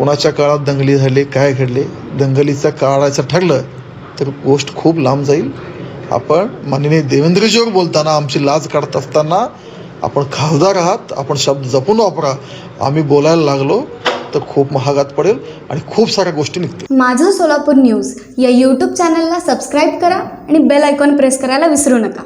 कोणाच्या काळात दंगली झाली काय घडले? दंगलीचा काढायचं ठरलं तर गोष्ट खूप लांब जाईल. आपण माननीय देवेंद्रजीवर बोलताना आमची लाज काढत असताना आपण खासदार आहात आपण शब्द जपून वापरा. आम्ही बोलायला लागलो तर खूप महागात पडेल आणि खूप साऱ्या गोष्टी निघतील. माझं सोलापूर न्यूज या यूट्यूब चॅनलला सबस्क्राईब करा आणि बेल आयकॉन प्रेस करायला विसरू नका.